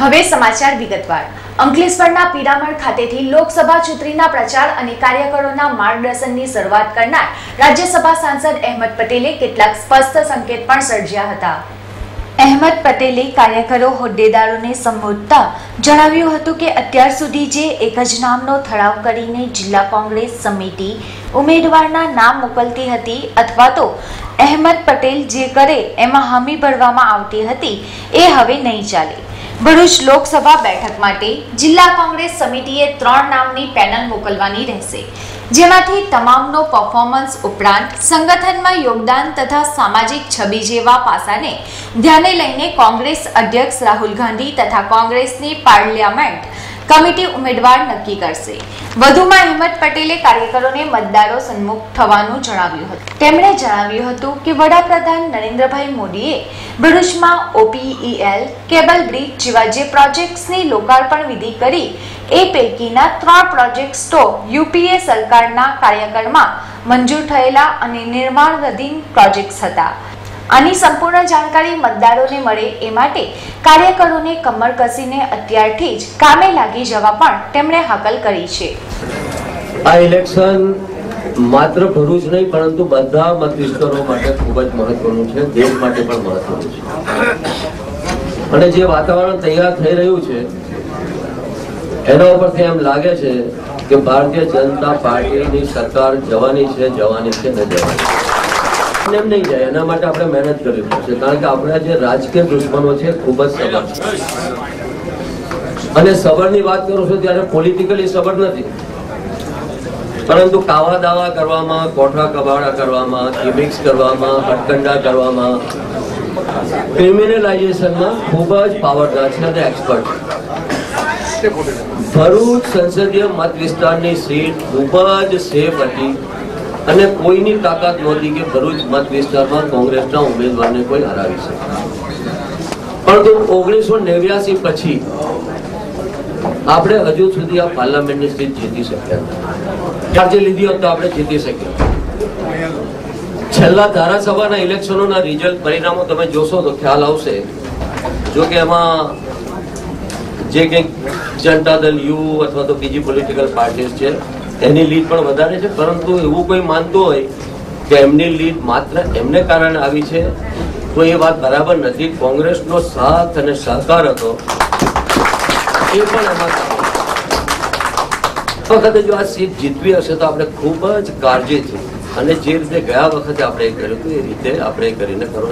હવે સમાચાર વિગતવાર. અંકલેશ્વરના પીરામણ ખાતેથી લોકસભા ચૂંટણીના પ્રચાર અને કાર્યકરોના માર્ગદર્શનની શરૂઆત કરનાર રાજ્યસભા સાંસદ અહેમદ પટેલે કેટલાક સ્પષ્ટ સંકેત પણ સર્જ્યા હતા. અહેમદ પટેલે કાર્યકરો હોદ્દેદારોને સંબોધતા જણાવ્યું હતું કે અત્યાર સુધી જે એક જ નામનો ઠરાવ કરીને જિલ્લા કોંગ્રેસ સમિતિ ઉમેદવારના નામ મોકલતી હતી અથવા તો અહેમદ પટેલ જે કરે એમાં હામી ભરવામાં આવતી હતી, એ હવે નહીં ચાલે. ભરૂચ લોકસભા બેઠક માટે જિલ્લા કોંગ્રેસ સમિતિએ ત્રણ નામની પેનલ મોકલવાની રહેશે. જેમાંથી તમામનો પરફોર્મન્સ ઉપરાંત સંગઠનમાં યોગદાન તથા સામાજિક છબી જેવા પાસાને ધ્યાને લઈને કોંગ્રેસ અધ્યક્ષ રાહુલ ગાંધી તથા કોંગ્રેસની પાર્લિયામેન્ટ કમિટી ઉમેદવાર નક્કી કરશે. વધુમાં અહેમદ પટેલે કાર્યકરોને મતદારો સન્મુખ થવાનું જણાવ્યું હતું. તેમણે જણાવ્યું હતું કે વડાપ્રધાન નરેન્દ્રભાઈ મોદીએ ભરૂચમાં ઓપીઈએલ, કેબલ બ્રિજ જેવા જે પ્રોજેક્ટ્સની લોકાર્પણ વિધિ કરી, એ પૈકીના ત્રણ પ્રોજેક્ટ્સ તો યુપીએ સરકારના કાર્યકાળમાં મંજૂર થયેલા અને નિર્માણાધીન પ્રોજેક્ટ્સ હતા. આની સંપૂર્ણ જાણકારી મતદારોને મળે એ માટે કાર્યકરોને કમર કસીને અત્યારથી જ કામે લાગી જવા પણ તેમણે હાકલ કરી છે. આ ઇલેક્શન માત્ર ભરૂચ નહીં, પરંતુ બધા મત વિસ્તારો માટે ખૂબ જ મહત્વનું છે, દેશ માટે પણ મહત્વનું છે. અને જે વાતાવરણ તૈયાર થઈ રહ્યું છે, એના ઉપરથી એમ લાગે છે કે ભારતીય જનતા પાર્ટીની સરકાર જવાની છે જવાની છે, ને જવાની એમ નહીં જાય, એના માટે આપણે મહેનત કરવી પડશે. કારણ કે આપણા જે રાજકીય દુશ્મનો છે ખૂબ જ સબળ છે. અને સબળની વાત કરું છું ત્યારે પોલિટિકલી સબળ નથી. પરંતુ કાવા દાવા કરવામાં કોઠા કબાડા કરવામાં કિમિક્સ કરવામાં હટકંડા કરવામાં ક્રિમિનલાઇઝેશનમાં ખૂબ જ પાવરદાર છે અને એક્સપર્ટ ભરૂચ સંસદીય મત વિસ્તારની સીટ ખૂબ જ સેફ હતી. અને કોઈની તાકાત નહોતી કે ભરૂચ મત વિસ્તારમાં કોંગ્રેસના ઉમેદવારને કોઈ હરાવી શકે. પરંતુ ઓગણીસો નેવ્યાસી પછી આપણે હજુ સુધી આ પાર્લામેન્ટની સીટ જીતી શક્યા ચાર્જે લીધી હોત તો આપણે જીતી શક્યા. છેલ્લા ધારાસભાના ઇલેક્શનોના રિઝલ્ટ પરિણામો તમે જોશો તો ખ્યાલ આવશે. જો કે એમાં જે કંઈક જનતા દલ યુ અથવા તો બીજી પોલિટિકલ પાર્ટીઝ છે એની લીડ પણ વધારે છે, પરંતુ એવું કોઈ માનતું હોય કે એમની લીડ માત્ર એમને કારણે આવી છે, તો એ વાત બરાબર નથી. કોંગ્રેસનો સાથ અને સહકાર હતો, એ પણ એમાં વખતે જો આ સીટ જીતવી હશે તો આપણે ખૂબ જ કાળજીથી અને જે રીતે ગયા વખતે આપણે કર્યું હતું, એ રીતે આપણે કરીને કરો